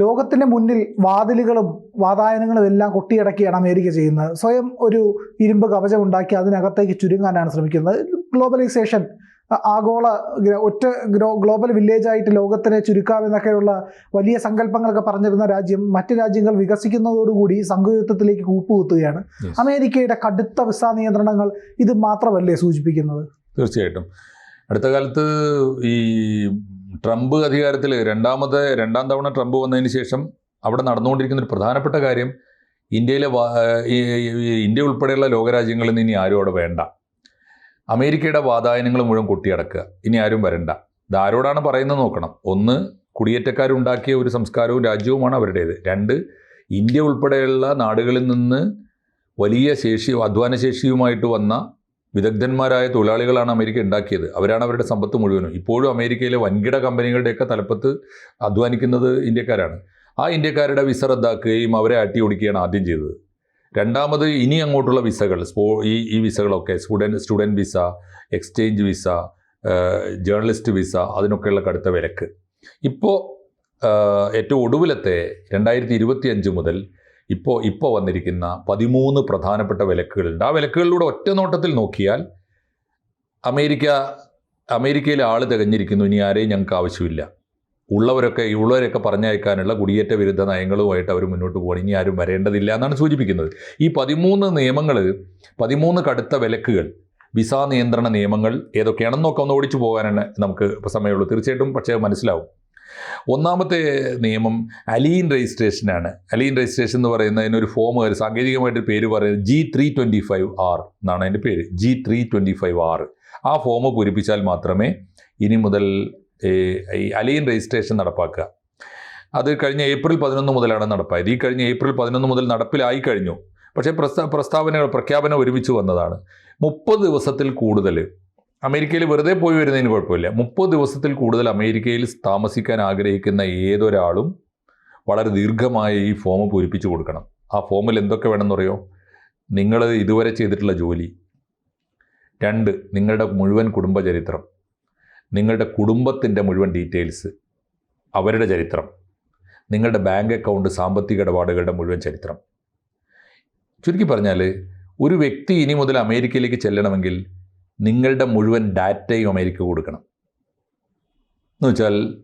ലോകത്തിന്റെ മുന്നിൽ വാതിലുകളും വാതായനങ്ങളും എല്ലാം കൊട്ടിയടക്കിയാണ് അമേരിക്ക ചെയ്യുന്നത്. സ്വയം ഒരു ഇരുമ്പ് കവചം ഉണ്ടാക്കി അതിനകത്തേക്ക് ചുരുങ്ങാനാണ് ശ്രമിക്കുന്നത്. ഗ്ലോബലൈസേഷൻ ആഗോള ഒറ്റ ഗ്ലോബൽ വില്ലേജായിട്ട് ലോകത്തിനെ ചുരുക്കാമെന്നൊക്കെയുള്ള വലിയ സങ്കല്പങ്ങളൊക്കെ പറഞ്ഞിരുന്ന രാജ്യം മറ്റ് രാജ്യങ്ങൾ വികസിക്കുന്നതോടുകൂടി സംഘയുദ്ധത്തിലേക്ക് കൂപ്പുകുത്തുകയാണ്. അമേരിക്കയുടെ കടുത്ത വിസാ നിയന്ത്രണങ്ങൾ ഇത് മാത്രമല്ലേ സൂചിപ്പിക്കുന്നത്? തീർച്ചയായിട്ടും. അടുത്ത കാലത്ത് ഈ ട്രംപ് അധികാരത്തിൽ രണ്ടാമത്തെ രണ്ടാം തവണ ട്രംപ് വന്നതിന് ശേഷം അവിടെ നടന്നുകൊണ്ടിരിക്കുന്ന ഒരു പ്രധാനപ്പെട്ട കാര്യം ഇന്ത്യയിലെ ഇന്ത്യ ഉൾപ്പെടെയുള്ള ലോകരാജ്യങ്ങളിൽ നിന്ന് ഇനി ആരും അവിടെ വേണ്ട. അമേരിക്കയുടെ വാതായനങ്ങൾ മുഴുവൻ കൊട്ടിയടക്കുക. ഇനി ആരും വരണ്ട. ഇത് ആരോടാണ് പറയുന്നത് നോക്കണം. ഒന്ന് കുടിയേറ്റക്കാരുണ്ടാക്കിയ ഒരു സംസ്കാരവും രാജ്യവുമാണ് അവരുടേത്. രണ്ട് ഇന്ത്യ ഉൾപ്പെടെയുള്ള നാടുകളിൽ നിന്ന് വലിയ ശേഷി അധ്വാനശേഷിയുമായിട്ട് വന്ന വിദഗ്ധന്മാരായ തൊഴിലാളികളാണ് അമേരിക്ക ഉണ്ടാക്കിയത്. അവരാണ് അവരുടെ സമ്പത്ത് മുഴുവനും. ഇപ്പോഴും അമേരിക്കയിലെ വൻകിട കമ്പനികളുടെയൊക്കെ തലപ്പത്ത് അധ്വാനിക്കുന്നത് ഇന്ത്യക്കാരാണ്. ആ ഇന്ത്യക്കാരുടെ വിസ റദ്ദാക്കുകയും അവരെ അട്ടി ഓടിക്കുകയാണ് ആദ്യം ചെയ്തത്. രണ്ടാമത് ഇനി അങ്ങോട്ടുള്ള വിസകൾ സ്പോ ഈ ഈ വിസകളൊക്കെ student student visa exchange visa journalist visa അതിനൊക്കെയുള്ള കടുത്ത വിലക്ക്. ഇപ്പോൾ ഏറ്റവും ഒടുവിലത്തെ രണ്ടായിരത്തി ഇരുപത്തി അഞ്ച് മുതൽ ഇപ്പോൾ ഇപ്പോൾ വന്നിരിക്കുന്ന പതിമൂന്ന് പ്രധാനപ്പെട്ട വിലക്കുകളുണ്ട്. ആ വിലക്കുകളിലൂടെ ഒറ്റ നോട്ടത്തിൽ നോക്കിയാൽ അമേരിക്ക അമേരിക്കയിലെ ആൾ തികഞ്ഞിരിക്കുന്നു. ഇനി ആരെയും ഞങ്ങൾക്ക് ആവശ്യമില്ല. ഉള്ളവരൊക്കെ ഉള്ളവരൊക്കെ പറഞ്ഞയക്കാനുള്ള കുടിയേറ്റ വിരുദ്ധ നയങ്ങളുമായിട്ട് അവർ മുന്നോട്ട് പോകണം ഇനി ആരും വരേണ്ടതില്ല എന്നാണ് സൂചിപ്പിക്കുന്നത്. ഈ പതിമൂന്ന് നിയമങ്ങൾ പതിമൂന്ന് കടുത്ത വിലക്കുകൾ വിസ നിയന്ത്രണ നിയമങ്ങൾ ഏതൊക്കെയാണെന്നൊക്കെ നോക്കാം. ഒന്ന് ഓടിച്ചു പോകാനാണ് നമുക്ക് സമയമുള്ളൂ. തീർച്ചയായിട്ടും പക്ഷേ മനസ്സിലാവും. ഒന്നാമത്തെ നിയമം അലീൻ രജിസ്ട്രേഷനാണ് അലീൻ രജിസ്ട്രേഷൻ എന്ന് പറയുന്നതിന് ഒരു ഫോം ഒരു സാങ്കേതികമായിട്ട് പേര് പറയുന്നത് G three twenty five R എന്നാണ് അതിന്റെ പേര്. G three twenty five R ആ ഫോം പൂരിപ്പിച്ചാൽ മാത്രമേ ഇനി മുതൽ ഈ അലീൻ രജിസ്ട്രേഷൻ നടപ്പാക്കുക. അത് കഴിഞ്ഞ ഏപ്രിൽ പതിനൊന്ന് മുതലാണ് നടപ്പായത്. ഈ കഴിഞ്ഞ ഏപ്രിൽ പതിനൊന്ന് മുതൽ നടപ്പിലായി കഴിഞ്ഞു. പക്ഷേ പ്രസ്താ പ്രസ്താവനകൾ പ്രഖ്യാപനം ഒരുമിച്ച് വന്നതാണ്. മുപ്പത് ദിവസത്തിൽ കൂടുതൽ അമേരിക്കയിൽ വെറുതെ പോയി വരുന്നതിന് കുഴപ്പമില്ല. മുപ്പത് ദിവസത്തിൽ കൂടുതൽ അമേരിക്കയിൽ താമസിക്കാൻ ആഗ്രഹിക്കുന്ന ഏതൊരാളും വളരെ ദീർഘമായ ഈ ഫോം പൂരിപ്പിച്ചു കൊടുക്കണം. ആ ഫോമിൽ എന്തൊക്കെ വേണമെന്ന് അറിയോ നിങ്ങൾ ഇതുവരെ ചെയ്തിട്ടുള്ള ജോലി. രണ്ട് നിങ്ങളുടെ മുഴുവൻ കുടുംബചരിത്രം നിങ്ങളുടെ കുടുംബത്തിന്റെ മുഴുവൻ ഡീറ്റെയിൽസ് അവരുടെ ചരിത്രം. നിങ്ങളുടെ ബാങ്ക് അക്കൗണ്ട് സാമ്പത്തിക ഇടപാടുകളുടെ മുഴുവൻ ചരിത്രം. ചുരുക്കി പറഞ്ഞാൽ ഒരു വ്യക്തി ഇനി മുതൽ അമേരിക്കയിലേക്ക് ചെല്ലണമെങ്കിൽ നിങ്ങളുടെ മുഴുവൻ ഡാറ്റയും അമേരിക്ക കൊടുക്കണം. എന്ന് വെച്ചാൽ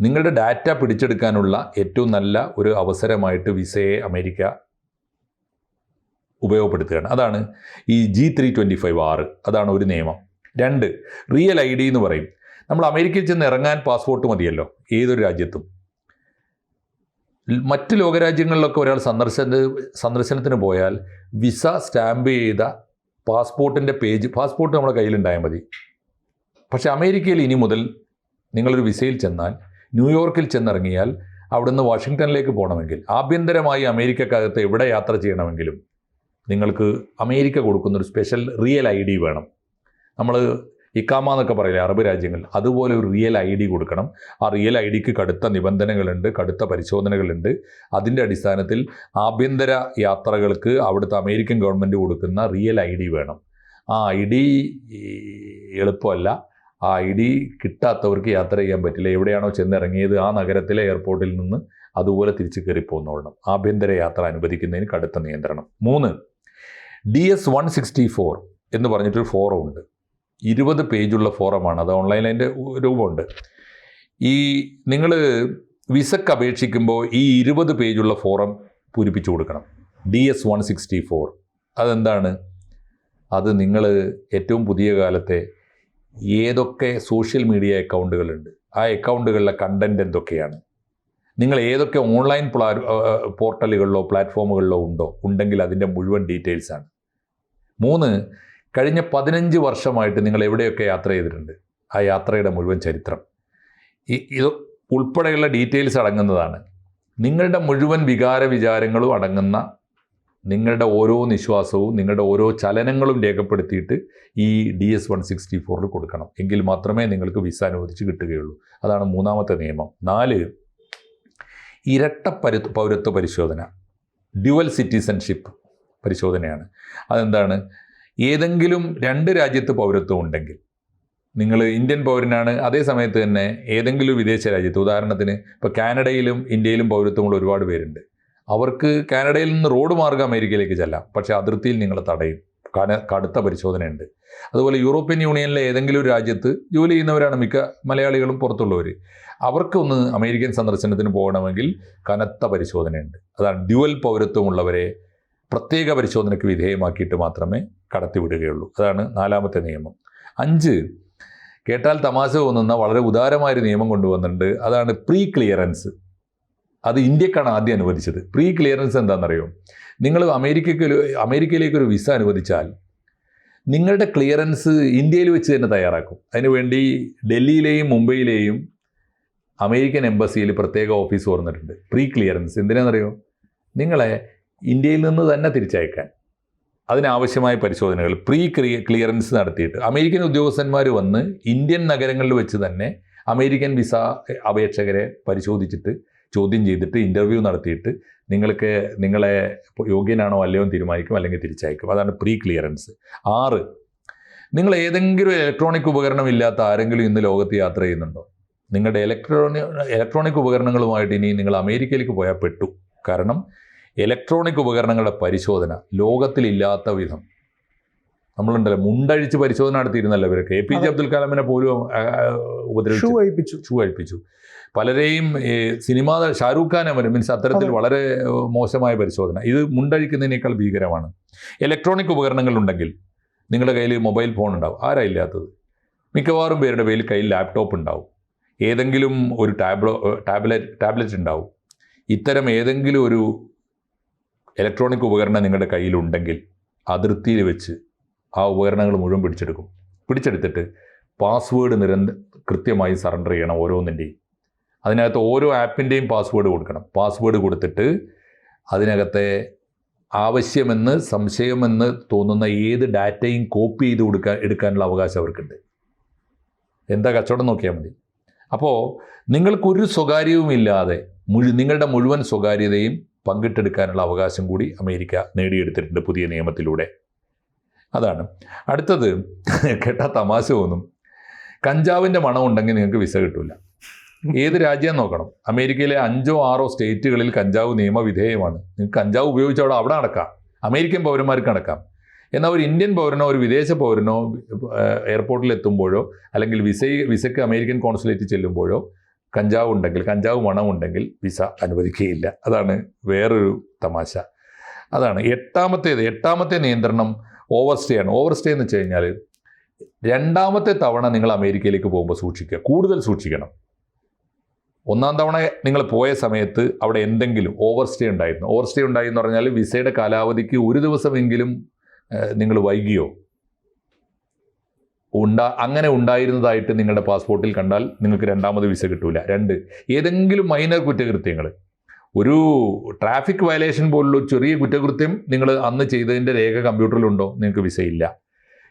നിങ്ങളുടെ ഡാറ്റ പിടിച്ചെടുക്കാനുള്ള ഏറ്റവും നല്ല ഒരു അവസരമായിട്ട് വിസയെ അമേരിക്ക ഉപയോഗപ്പെടുത്തുകയാണ്. അതാണ് ഈ ജി ത്രീ ട്വന്റി ഫൈവ് ആറ് അതാണ് ഒരു നിയമം. രണ്ട് റിയൽ ഐ ഡി എന്ന് പറയും. നമ്മൾ അമേരിക്കയിൽ ചെന്ന് ഇറങ്ങാൻ പാസ്പോർട്ട് മതിയല്ലോ ഏതൊരു രാജ്യത്തും. മറ്റ് ലോകരാജ്യങ്ങളിലൊക്കെ ഒരാൾ സന്ദർശന സന്ദർശനത്തിന് പോയാൽ വിസ സ്റ്റാമ്പ് ചെയ്ത പാസ്പോർട്ടിന്റെ പേജ് പാസ്പോർട്ട് നമ്മുടെ കയ്യിലുണ്ടായാൽ മതി. പക്ഷേ അമേരിക്കയിൽ ഇനി മുതൽ നിങ്ങളൊരു വിസയിൽ ചെന്നാൽ ന്യൂയോർക്കിൽ ചെന്നിറങ്ങിയാൽ അവിടുന്ന് വാഷിങ്ടണിലേക്ക് പോകണമെങ്കിൽ ആഭ്യന്തരമായി അമേരിക്കക്കകത്ത് എവിടെ യാത്ര ചെയ്യണമെങ്കിലും നിങ്ങൾക്ക് അമേരിക്ക കൊടുക്കുന്നൊരു സ്പെഷ്യൽ റിയൽ ഐ ഡി വേണം. നമ്മൾ ഇക്കാമ എന്നൊക്കെ പറയില്ലേ അറബ് രാജ്യങ്ങൾ? അതുപോലെ ഒരു റിയൽ ഐ ഡി കൊടുക്കണം. ആ റിയൽ ഐ ഡിക്ക് കടുത്ത നിബന്ധനകളുണ്ട് കടുത്ത പരിശോധനകളുണ്ട്. അതിന്റെ അടിസ്ഥാനത്തിൽ ആഭ്യന്തര യാത്രകൾക്ക് അവിടുത്തെ അമേരിക്കൻ ഗവൺമെന്റ് കൊടുക്കുന്ന റിയൽ ഐ ഡി വേണം. ആ ഐ ഡി എളുപ്പമല്ല. ആ ഐ ഡി കിട്ടാത്തവർക്ക് യാത്ര ചെയ്യാൻ പറ്റില്ല. എവിടെയാണോ ചെന്നിറങ്ങിയത് ആ നഗരത്തിലെ എയർപോർട്ടിൽ നിന്ന് അതുപോലെ തിരിച്ചു കയറി പോകുന്നോളണം ആഭ്യന്തര യാത്ര അനുവദിക്കുന്നതിന് കടുത്ത നിയന്ത്രണം. മൂന്ന് D S one sixty four എന്ന് പറഞ്ഞിട്ടൊരു ഫോറം ഉണ്ട്. ഇരുപത് പേജുള്ള ഫോറമാണ്. അത് ഓൺലൈനിൽ അതിന്റെ രൂപമുണ്ട്. ഈ നിങ്ങൾ വിസക്ക് അപേക്ഷിക്കുമ്പോൾ ഈ ഇരുപത് പേജുള്ള ഫോറം പൂരിപ്പിച്ചു കൊടുക്കണം. D S one sixty four. അതെന്താണ്? അത് നിങ്ങൾ ഏറ്റവും പുതിയ കാലത്തെ ഏതൊക്കെ സോഷ്യൽ മീഡിയ അക്കൗണ്ടുകളുണ്ട്. ആ അക്കൗണ്ടുകളിലെ കണ്ടന്റ് എന്തൊക്കെയാണ്? നിങ്ങൾ ഏതൊക്കെ ഓൺലൈൻ പ്ലാ പോർട്ടലുകളിലോ പ്ലാറ്റ്ഫോമുകളിലോ ഉണ്ടോ? ഉണ്ടെങ്കിൽ അതിന്റെ മുഴുവൻ ഡീറ്റെയിൽസാണ്. മൂന്ന് കഴിഞ്ഞ പതിനഞ്ച് വർഷമായിട്ട് നിങ്ങൾ എവിടെയൊക്കെ യാത്ര ചെയ്തിട്ടുണ്ട്? ആ യാത്രയുടെ മുഴുവൻ ചരിത്രം. ഈ ഇത് ഉൾപ്പെടെയുള്ള ഡീറ്റെയിൽസ് അടങ്ങുന്നതാണ്. നിങ്ങളുടെ മുഴുവൻ വികാര വിചാരങ്ങളും അടങ്ങുന്ന നിങ്ങളുടെ ഓരോ നിശ്വാസവും നിങ്ങളുടെ ഓരോ ചലനങ്ങളും രേഖപ്പെടുത്തിയിട്ട് ഈ ഡി എസ് വൺ സിക്സ്റ്റി ഫോറിൽ കൊടുക്കണം. എങ്കിൽ മാത്രമേ നിങ്ങൾക്ക് വിസ അനുവദിച്ച് കിട്ടുകയുള്ളൂ. അതാണ് മൂന്നാമത്തെ നിയമം. നാല് ഇരട്ട പരു പൗരത്വ പരിശോധന. ഡ്യുവൽ സിറ്റിസൺഷിപ്പ് പരിശോധനയാണ്. അതെന്താണ്? ഏതെങ്കിലും രണ്ട് രാജ്യത്ത് പൗരത്വം ഉണ്ടെങ്കിൽ. നിങ്ങൾ ഇന്ത്യൻ പൗരനാണ് അതേ സമയത്ത് തന്നെ ഏതെങ്കിലും വിദേശ രാജ്യത്ത്. ഉദാഹരണത്തിന് ഇപ്പോൾ കാനഡയിലും ഇന്ത്യയിലും പൗരത്വമുള്ള ഒരുപാട് പേരുണ്ട്. അവർക്ക് കാനഡയിൽ നിന്ന് റോഡ് മാർഗം അമേരിക്കയിലേക്ക് ചെല്ലാം. പക്ഷേ അതിർത്തിയിൽ നിങ്ങൾ തടയും. കടുത്ത പരിശോധനയുണ്ട്. അതുപോലെ യൂറോപ്യൻ യൂണിയനിലെ ഏതെങ്കിലും ഒരു രാജ്യത്ത് ജോലി ചെയ്യുന്നവരാണ് മിക്ക മലയാളികളും പുറത്തുള്ളവർ അവർക്കൊന്ന് അമേരിക്കൻ സന്ദർശനത്തിന് പോകണമെങ്കിൽ കനത്ത പരിശോധനയുണ്ട്. അതാണ് ഡ്യുവൽ പൗരത്വമുള്ളവരെ പ്രത്യേക പരിശോധനയ്ക്ക് വിധേയമാക്കിയിട്ട് മാത്രമേ കടത്തിവിടുകയുള്ളൂ. അതാണ് നാലാമത്തെ നിയമം. അഞ്ച് കേട്ടാൽ തമാശ തോന്നുന്ന വളരെ ഉദാരമായൊരു നിയമം കൊണ്ടുവന്നിട്ടുണ്ട്. അതാണ് പ്രീ ക്ലിയറൻസ് അത് ഇന്ത്യക്കാണ് ആദ്യം അനുവദിച്ചത്. പ്രീ ക്ലിയറൻസ് എന്താണെന്നറിയോ? നിങ്ങൾ അമേരിക്കയ്ക്ക് അമേരിക്കയിലേക്ക് ഒരു വിസ അനുവദിച്ചാൽ നിങ്ങളുടെ ക്ലിയറൻസ് ഇന്ത്യയിൽ വെച്ച് തന്നെ തയ്യാറാക്കും. അതിനുവേണ്ടി ഡൽഹിയിലെയും മുംബൈയിലെയും അമേരിക്കൻ എംബസിയിൽ പ്രത്യേക ഓഫീസ് തുറന്നിട്ടുണ്ട്. പ്രീ ക്ലിയറൻസ് എന്തിനാണെന്നറിയോ? നിങ്ങളെ ഇന്ത്യയിൽ നിന്ന് തന്നെ തിരിച്ചയക്കാൻ. അതിനാവശ്യമായ പരിശോധനകൾ പ്രീ ക്ലിയ ക്ലിയറൻസ് നടത്തിയിട്ട്. അമേരിക്കൻ ഉദ്യോഗസ്ഥന്മാർ വന്ന് ഇന്ത്യൻ നഗരങ്ങളിൽ വെച്ച് തന്നെ അമേരിക്കൻ വിസ അപേക്ഷകരെ പരിശോധിച്ചിട്ട് ചോദ്യം ചെയ്തിട്ട് ഇന്റർവ്യൂ നടത്തിയിട്ട് നിങ്ങൾക്ക് നിങ്ങളെ യോഗ്യനാണോ അല്ലയോ തീരുമാനിക്കും അല്ലെങ്കിൽ തിരിച്ചയക്കും. അതാണ് പ്രീ ക്ലിയറൻസ് ആറ് നിങ്ങൾ ഏതെങ്കിലും ഇലക്ട്രോണിക് ഉപകരണം ഇല്ലാത്ത ആരെങ്കിലും ഇന്ന് ലോകത്ത് യാത്ര ചെയ്യുന്നുണ്ടോ? നിങ്ങളുടെ ഇലക്ട്രോണിക് ഇലക്ട്രോണിക് ഉപകരണങ്ങളുമായിട്ട് ഇനി നിങ്ങൾ അമേരിക്കയിലേക്ക് പോയാൽ പെട്ടു. കാരണം ഇലക്ട്രോണിക് ഉപകരണങ്ങളുടെ പരിശോധന ലോകത്തിലില്ലാത്ത വിധം. നമ്മളുണ്ടല്ലോ മുണ്ടഴിച്ച് പരിശോധന നടത്തിയിരുന്നല്ലോ ഇവരൊക്കെ. എ പി ജെ അബ്ദുൽ കലാമിനെ പോലും ഷൂ ഉപദ്രവിച്ചു. അഴിപ്പിച്ചു. ഷൂ കഴിപ്പിച്ചു പലരെയും സിനിമ ഷാരൂഖ് ഖാനെ വരും മീൻസ് അത്തരത്തിൽ വളരെ മോശമായ പരിശോധന. ഇത് മുണ്ടഴിക്കുന്നതിനേക്കാൾ ഭീകരമാണ്. ഇലക്ട്രോണിക് ഉപകരണങ്ങൾ ഉണ്ടെങ്കിൽ നിങ്ങളുടെ കയ്യിൽ മൊബൈൽ ഫോൺ ഉണ്ടാവും. ആരാ ഇല്ലാത്തത്? മിക്കവാറും പേരുടെ പേരിൽ കയ്യിൽ ലാപ്ടോപ്പ് ഉണ്ടാവും. ഏതെങ്കിലും ഒരു ടാബ്ലോ ടാബ്ലറ്റ് ടാബ്ലറ്റ് ഉണ്ടാവും. ഇത്തരം ഏതെങ്കിലും ഒരു ഇലക്ട്രോണിക് ഉപകരണം നിങ്ങളുടെ കയ്യിലുണ്ടെങ്കിൽ അതിർത്തിയിൽ വെച്ച് ആ ഉപകരണങ്ങൾ മുഴുവൻ പിടിച്ചെടുക്കും. പിടിച്ചെടുത്തിട്ട് പാസ്വേഡ് നിരന്ത കൃത്യമായി സറണ്ടർ ചെയ്യണം ഓരോന്നിന്റെയും. അതിനകത്ത് ഓരോ ആപ്പിന്റെയും പാസ്വേഡ് കൊടുക്കണം. പാസ്വേഡ് കൊടുത്തിട്ട് അതിനകത്തെ ആവശ്യമെന്ന് സംശയമെന്ന് തോന്നുന്ന ഏത് ഡാറ്റയും കോപ്പി ചെയ്ത് കൊടുക്കാൻ എടുക്കാനുള്ള അവകാശം അവർക്കുണ്ട്. എന്താ കച്ചവടം നോക്കിയാൽ മതി. അപ്പോൾ നിങ്ങൾക്കൊരു സ്വകാര്യവുമില്ലാതെ മുഴു നിങ്ങളുടെ മുഴുവൻ സ്വകാര്യതയും പങ്കിട്ടെടുക്കാനുള്ള അവകാശം കൂടി അമേരിക്ക നേടിയെടുത്തിട്ടുണ്ട് പുതിയ നിയമത്തിലൂടെ. അതാണ്. അടുത്തത് കേട്ട തമാശ തോന്നും. കഞ്ചാവിന്റെ മണം ഉണ്ടെങ്കിൽ നിങ്ങൾക്ക് വിസ കിട്ടില്ല ഏത് രാജ്യം നോക്കണം? അമേരിക്കയിലെ അഞ്ചോ ആറോ സ്റ്റേറ്റുകളിൽ കഞ്ചാവ് നിയമവിധേയമാണ്. നിങ്ങൾക്ക് കഞ്ചാവ് ഉപയോഗിച്ച് അവിടെ അവിടെ നടക്കാം. അമേരിക്കൻ പൗരന്മാർക്ക് നടക്കാം. എന്നാൽ ഒരു ഇന്ത്യൻ പൗരനോ ഒരു വിദേശ പൗരനോ എയർപോർട്ടിൽ എത്തുമ്പോഴോ അല്ലെങ്കിൽ വിസ വിസയ്ക്ക് അമേരിക്കൻ കോൺസുലേറ്റ് ചെല്ലുമ്പോഴോ കഞ്ചാവ് ഉണ്ടെങ്കിൽ കഞ്ചാവ് മണമുണ്ടെങ്കിൽ വിസ അനുവദിക്കുകയില്ല. അതാണ് വേറൊരു തമാശ. അതാണ് എട്ടാമത്തേത്. എട്ടാമത്തെ നിയന്ത്രണം ഓവർ സ്റ്റേ ആണ്. ഓവർ സ്റ്റേ എന്ന് വെച്ച് കഴിഞ്ഞാൽ രണ്ടാമത്തെ തവണ നിങ്ങൾ അമേരിക്കയിലേക്ക് പോകുമ്പോൾ സൂക്ഷിക്കുക. കൂടുതൽ സൂക്ഷിക്കണം. ഒന്നാം തവണ നിങ്ങൾ പോയ സമയത്ത് അവിടെ എന്തെങ്കിലും ഓവർ സ്റ്റേ ഉണ്ടായിരുന്നു. ഓവർ സ്റ്റേ ഉണ്ടായി എന്ന് പറഞ്ഞാൽ വിസയുടെ കാലാവധിക്ക് ഒരു ദിവസമെങ്കിലും നിങ്ങൾ വൈകിയോ? ഉണ്ടാ അങ്ങനെ ഉണ്ടായിരുന്നതായിട്ട് നിങ്ങളുടെ പാസ്പോർട്ടിൽ കണ്ടാൽ നിങ്ങൾക്ക് രണ്ടാമത് വിസ കിട്ടൂല. രണ്ട് ഏതെങ്കിലും മൈനർ കുറ്റകൃത്യങ്ങൾ. ഒരു ട്രാഫിക് വയലേഷൻ പോലുള്ള ചെറിയ കുറ്റകൃത്യം നിങ്ങൾ അന്ന് ചെയ്തതിന്റെ രേഖ കമ്പ്യൂട്ടറിലുണ്ടോ നിങ്ങൾക്ക് വിസയില്ല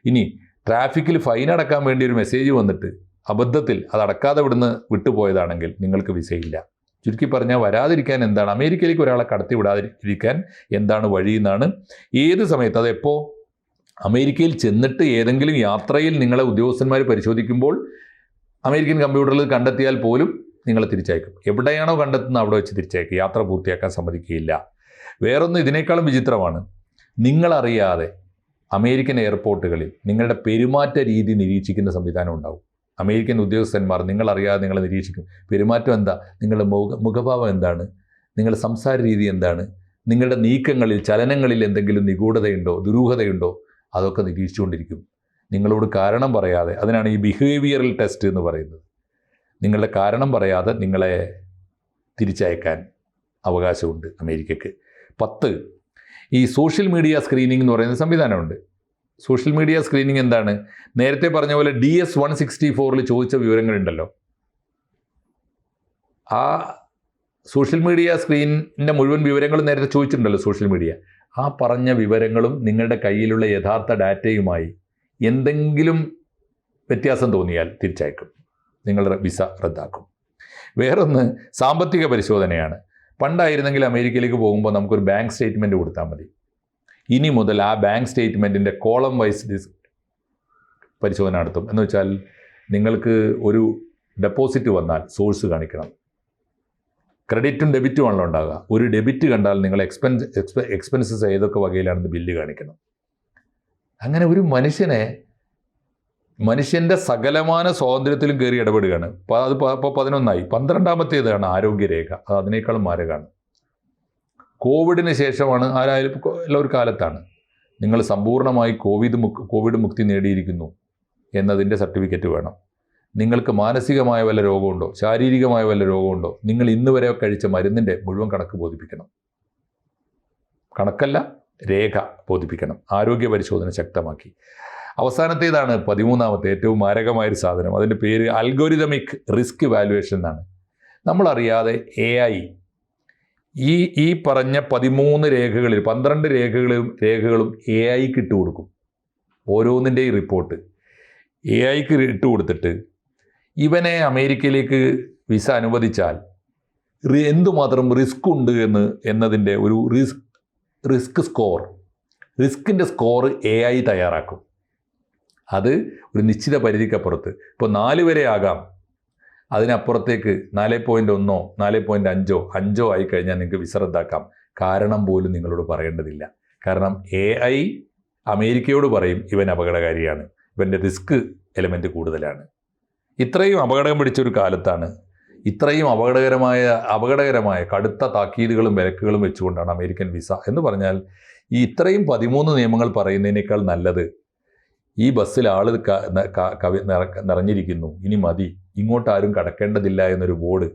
ഇനി ട്രാഫിക്കിൽ ഫൈൻ അടക്കാൻ വേണ്ടി ഒരു മെസ്സേജ് വന്നിട്ട് അബദ്ധത്തിൽ അത് അടക്കാതെ ഇവിടുന്ന് വിട്ടുപോയതാണെങ്കിൽ നിങ്ങൾക്ക് വിസയില്ല ചുരുക്കി പറഞ്ഞാൽ വരാതിരിക്കാൻ എന്താണ്? അമേരിക്കയിലേക്ക് ഒരാളെ കടത്തി വിടാതിരിക്കാൻ എന്താണ് വഴി എന്നാണ്. ഏത് സമയത്ത്? അതെപ്പോൾ അമേരിക്കയിൽ ചെന്നിട്ട് ഏതെങ്കിലും യാത്രയിൽ നിങ്ങളെ ഉദ്യോഗസ്ഥന്മാർ പരിശോധിക്കുമ്പോൾ അമേരിക്കൻ കമ്പ്യൂട്ടറിൽ കണ്ടെത്തിയാൽ പോലും നിങ്ങളെ തിരിച്ചയക്കും. എവിടെയാണോ കണ്ടെത്തുന്നത് അവിടെ വെച്ച് തിരിച്ചയക്കും. യാത്ര പൂർത്തിയാക്കാൻ സമ്മതിക്കുകയില്ല. വേറൊന്ന് ഇതിനേക്കാളും വിചിത്രമാണ്. നിങ്ങളറിയാതെ അമേരിക്കൻ എയർപോർട്ടുകളിൽ നിങ്ങളുടെ പെരുമാറ്റ രീതി നിരീക്ഷിക്കുന്ന സംവിധാനം ഉണ്ടാവും. അമേരിക്കൻ ഉദ്യോഗസ്ഥന്മാർ നിങ്ങളറിയാതെ നിങ്ങളെ നിരീക്ഷിക്കും. പെരുമാറ്റം എന്താ? നിങ്ങളുടെ മുഖ മുഖഭാവം എന്താണ്? നിങ്ങളുടെ സംസാര രീതി എന്താണ്? നിങ്ങളുടെ നീക്കങ്ങളിൽ ചലനങ്ങളിൽ എന്തെങ്കിലും നിഗൂഢതയുണ്ടോ? ദുരൂഹതയുണ്ടോ? അതൊക്കെ നിരീക്ഷിച്ചുകൊണ്ടിരിക്കും. നിങ്ങളോട് കാരണം പറയാതെ അതിനാണ് ഈ ബിഹേവിയറൽ ടെസ്റ്റ് എന്ന് പറയുന്നത്. നിങ്ങളുടെ കാരണം പറയാതെ നിങ്ങളെ തിരിച്ചയക്കാൻ അവകാശമുണ്ട് അമേരിക്കക്ക് പത്ത് ഈ സോഷ്യൽ മീഡിയ സ്ക്രീനിങ് എന്ന് പറയുന്ന സംവിധാനമുണ്ട്. സോഷ്യൽ മീഡിയ സ്ക്രീനിങ് എന്താണ്? നേരത്തെ പറഞ്ഞ പോലെ ഡി എസ് വൺ സിക്സ്റ്റി ഫോറിൽ ചോദിച്ച വിവരങ്ങളുണ്ടല്ലോ. ആ സോഷ്യൽ മീഡിയ സ്ക്രീനിന്റെ മുഴുവൻ വിവരങ്ങളും നേരത്തെ ചോദിച്ചിട്ടുണ്ടല്ലോ സോഷ്യൽ മീഡിയ ആ പറഞ്ഞ വിവരങ്ങളും നിങ്ങളുടെ കയ്യിലുള്ള യഥാർത്ഥ ഡാറ്റയുമായി എന്തെങ്കിലും വ്യത്യാസം തോന്നിയാൽ തിരിച്ചയക്കും. നിങ്ങളുടെ വിസ റദ്ദാക്കും. വേറൊന്ന് സാമ്പത്തിക പരിശോധനയാണ്. പണ്ടായിരുന്നെങ്കിൽ അമേരിക്കയിലേക്ക് പോകുമ്പോൾ നമുക്കൊരു ബാങ്ക് സ്റ്റേറ്റ്മെന്റ് കൊടുത്താൽ മതി. ഇനി മുതൽ ആ ബാങ്ക് സ്റ്റേറ്റ്മെന്റിന്റെ കോളം വൈസ് പരിശോധന നടത്തും. എന്ന് വെച്ചാൽ നിങ്ങൾക്ക് ഒരു ഡെപ്പോസിറ്റ് വന്നാൽ സോഴ്സ് കാണിക്കണം. ക്രെഡിറ്റും ഡെബിറ്റും ആണല്ലോ ഉണ്ടാകുക ഒരു ഡെബിറ്റ് കണ്ടാൽ നിങ്ങൾ എക്സ്പെൻസ് എക്സ്പെൻസസ് ഏതൊക്കെ വകയിലാണെന്ന് ബില്ല് കാണിക്കണം. അങ്ങനെ ഒരു മനുഷ്യനെ മനുഷ്യന്റെ സകലമാന സ്വാതന്ത്ര്യത്തിലും കയറി ഇടപെടുകയാണ്. അത് ഇപ്പോൾ പതിനൊന്നായി. പന്ത്രണ്ടാമത്തേതാണ് ആരോഗ്യരേഖ. അത് അതിനേക്കാളും മാരകമാണ് കോവിഡിന് ശേഷമാണ് ആരായാലും ഒരു കാലത്താണ്. നിങ്ങൾ സമ്പൂർണമായി കോവിഡ് മുക് കോവിഡ് മുക്തി നേടിയിരിക്കുന്നു എന്നതിന്റെ സർട്ടിഫിക്കറ്റ് വേണം. നിങ്ങൾക്ക് മാനസികമായ വല്ല രോഗമുണ്ടോ? ശാരീരികമായ വല്ല രോഗമുണ്ടോ? നിങ്ങൾ ഇന്ന് വരെ കഴിച്ച മരുന്നിന്റെ മുഴുവൻ കണക്ക് ബോധിപ്പിക്കണം. കണക്കല്ല രേഖ ബോധിപ്പിക്കണം. ആരോഗ്യ പരിശോധന ശക്തമാക്കി. അവസാനത്തേതാണ് പതിമൂന്നാമത്തെ ഏറ്റവും മാരകമായൊരു സാധനം. അതിന്റെ പേര് അൽഗോരിതമിക് റിസ്ക് വാലുവേഷൻ എന്നാണ്. നമ്മളറിയാതെ എ ഐ ഈ ഈ പറഞ്ഞ പതിമൂന്ന് രേഖകളിൽ പന്ത്രണ്ട് രേഖകളും രേഖകളും എ ഐക്ക് ഇട്ട് കൊടുക്കും ഓരോന്നിന്റെയും റിപ്പോർട്ട് എ ഐക്ക് ഇട്ട് കൊടുത്തിട്ട് ഇവനെ അമേരിക്കയിലേക്ക് വിസ അനുവദിച്ചാൽ എന്തുമാത്രം റിസ്ക് ഉണ്ട് എന്ന് എന്നതിന്റെ ഒരു റിസ്ക് റിസ്ക് സ്കോർ. റിസ്കിന്റെ സ്കോർ എ ഐ തയ്യാറാക്കും. അത് ഒരു നിശ്ചിത പരിധിക്കപ്പുറത്ത്. ഇപ്പോൾ നാല് വരെ ആകാം. അതിനപ്പുറത്തേക്ക് നാല് പോയിന്റ് ഒന്നോ നാല് പോയിന്റ് അഞ്ചോ അഞ്ചോ ആയി കഴിഞ്ഞാൽ നിങ്ങൾക്ക് വിസ റദ്ദാക്കാം. കാരണം പോലും നിങ്ങളോട് പറയേണ്ടതില്ല. കാരണം എ ഐ അമേരിക്കയോട് പറയും ഇവൻ അപകടകാരിയാണ്. ഇവന്റെ റിസ്ക് എലമെന്റ് കൂടുതലാണ്. ഇത്രയും അപകടം പിടിച്ചൊരു കാലത്താണ് ഇത്രയും അപകടകരമായ അപകടകരമായ കടുത്ത താക്കീതുകളും വിലക്കുകളും വെച്ചുകൊണ്ടാണ് അമേരിക്കൻ വിസ. എന്ന് പറഞ്ഞാൽ ഈ ഇത്രയും പതിമൂന്ന് നിയമങ്ങൾ പറയുന്നതിനേക്കാൾ നല്ലത് ഈ ബസ്സിൽ ആൾ കവി നിറഞ്ഞിരിക്കുന്നു. ഇനി മതി. ഇങ്ങോട്ട് ആരും കടക്കേണ്ടതില്ല എന്നൊരു ബോർഡ്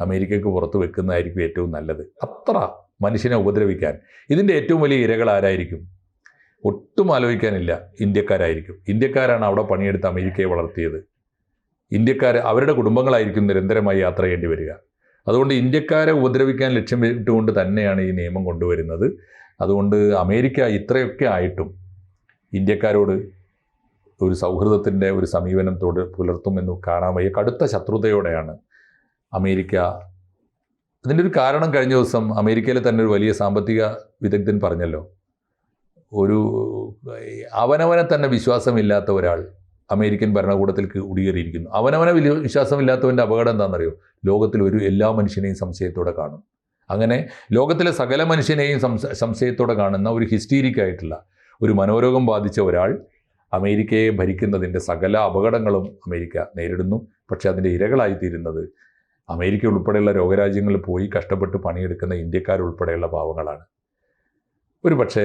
അമേരിക്കയ്ക്ക് പുറത്ത് വെക്കുന്നതായിരിക്കും ഏറ്റവും നല്ലത്. അത്ര മനുഷ്യനെ ഉപദ്രവിക്കാൻ. ഇതിന്റെ ഏറ്റവും വലിയ ഇരകൾ ആരായിരിക്കും? ഒട്ടും ആലോചിക്കാനില്ല. ഇന്ത്യക്കാരായിരിക്കും. ഇന്ത്യക്കാരാണ് അവിടെ പണിയെടുത്ത് അമേരിക്കയെ വളർത്തിയത്. ഇന്ത്യക്കാർ അവരുടെ കുടുംബങ്ങളായിരിക്കും നിരന്തരമായി യാത്ര ചെയ്യേണ്ടി വരിക. അതുകൊണ്ട് ഇന്ത്യക്കാരെ ഉപദ്രവിക്കാൻ ലക്ഷ്യമിട്ടുകൊണ്ട് തന്നെയാണ് ഈ നിയമം കൊണ്ടുവരുന്നത്. അതുകൊണ്ട് അമേരിക്ക ഇത്രയൊക്കെ ആയിട്ടും ഇന്ത്യക്കാരോട് ഒരു സൗഹൃദത്തിന്റെ ഒരു സമീപനത്തോട് പുലർത്തുമെന്ന് കാണാൻ വയ്യ. കടുത്ത ശത്രുതയോടെയാണ് അമേരിക്ക അതിന്റെ ഒരു കാരണം കഴിഞ്ഞ ദിവസം അമേരിക്കയിലെ തന്നെ ഒരു വലിയ സാമ്പത്തിക വിദഗ്ധൻ പറഞ്ഞല്ലോ. ഒരു അവനവനെ തന്നെ വിശ്വാസമില്ലാത്ത ഒരാൾ അമേരിക്കൻ ഭരണകൂടത്തിൽ കുടിയേറിയിരിക്കുന്നു. അവനവനെ വലിയ വിശ്വാസമില്ലാത്തവന്റെ അപകടം എന്താണെന്നറിയോ? ലോകത്തിൽ ഒരു എല്ലാ മനുഷ്യനെയും സംശയത്തോടെ കാണും. അങ്ങനെ ലോകത്തിലെ സകല മനുഷ്യനെയും സംശയത്തോടെ കാണുന്ന ഒരു ഹിസ്റ്റീരിക് ആയിട്ടുള്ള ഒരു മനോരോഗം ബാധിച്ച ഒരാൾ അമേരിക്കയെ ഭരിക്കുന്നതിന്റെ സകല അപകടങ്ങളും അമേരിക്ക നേരിടുന്നു. പക്ഷേ അതിന്റെ ഇരകളായിത്തീരുന്നത് അമേരിക്ക ഉൾപ്പെടെയുള്ള രോഗരാജ്യങ്ങളിൽ പോയി കഷ്ടപ്പെട്ട് പണിയെടുക്കുന്ന ഇന്ത്യക്കാരുൾപ്പെടെയുള്ള പാവങ്ങളാണ്. ഒരു പക്ഷേ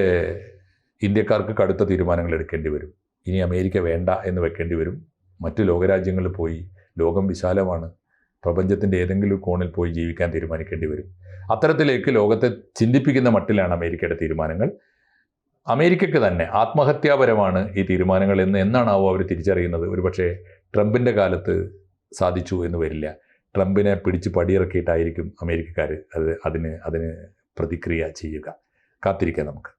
ഇന്ത്യക്കാർക്ക് കടുത്ത തീരുമാനങ്ങൾ എടുക്കേണ്ടി വരും. ഇനി അമേരിക്ക വേണ്ട എന്ന് വെക്കേണ്ടി വരും. മറ്റു ലോകരാജ്യങ്ങളിൽ പോയി ലോകം വിശാലമാണ്. പ്രപഞ്ചത്തിന്റെ ഏതെങ്കിലും കോണിൽ പോയി ജീവിക്കാൻ തീരുമാനിക്കേണ്ടി വരും. അത്തരത്തിലേക്ക് ലോകത്തെ ചിന്തിപ്പിക്കുന്ന മട്ടിലാണ് അമേരിക്കയുടെ തീരുമാനങ്ങൾ. അമേരിക്കയ്ക്ക് തന്നെ ആത്മഹത്യാപരമാണ് ഈ തീരുമാനങ്ങൾ എന്ന് എന്നാണാവോ അവർ തിരിച്ചറിയുന്നത്. ഒരുപക്ഷെ ട്രംപിന്റെ കാലത്ത് സാധിച്ചു എന്ന് വരില്ല. ട്രംപിനെ പിടിച്ച് പടിയിറക്കിയിട്ടായിരിക്കും അമേരിക്കക്കാർ അത് അതിന് അതിന് പ്രതിക്രിയ ചെയ്യുക. കാത്തിരിക്കാം നമുക്ക്.